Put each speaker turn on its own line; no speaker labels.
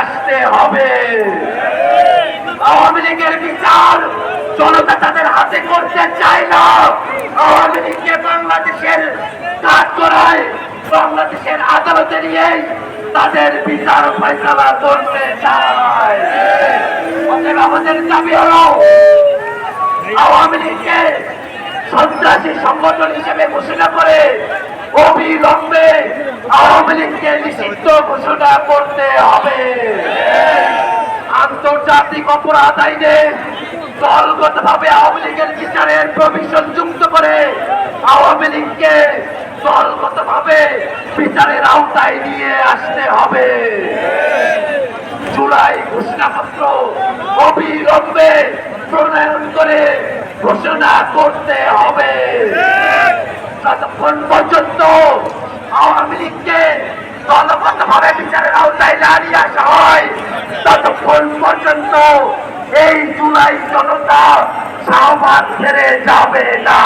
আসতে হবে। আওয়ামী লীগের বিচার জনতা তাদের হাতে করতে চায় না। আওয়ামী লীগকে বাংলাদেশের কাজ করায়, বাংলাদেশের আদালতে নিয়েই তাদের বিচার ফয়সালা করতে চায়। আমাদের দাবি হলো, আওয়ামী লীগকে সন্ত্রাসী সংগঠন হিসেবে ঘোষণা করে অবিলম্বে আওয়ামী লীগকে ঘোষণা করতে হবে। আন্তর্জাতিক অপরাধ আইনে দলগত ভাবে আওয়ামী লীগের বিচারের প্রভিশন যুক্ত করে আওয়ামী লীগকে দলগত ভাবে বিচারের আওতায় নিয়ে আসতে হবে। জুলাই ঘোষণাপত্র অবিলম্বে প্রণয়ন করে ঘোষণা করতে হবে। ততক্ষণ পর্যন্ত আওয়ামী লীগকে দলগত ভাবে বিচারের নিয়ে আসা হয় ততক্ষণ পর্যন্ত এই জুলাই জনতা সাহবাদ ছেড়ে যাবে না।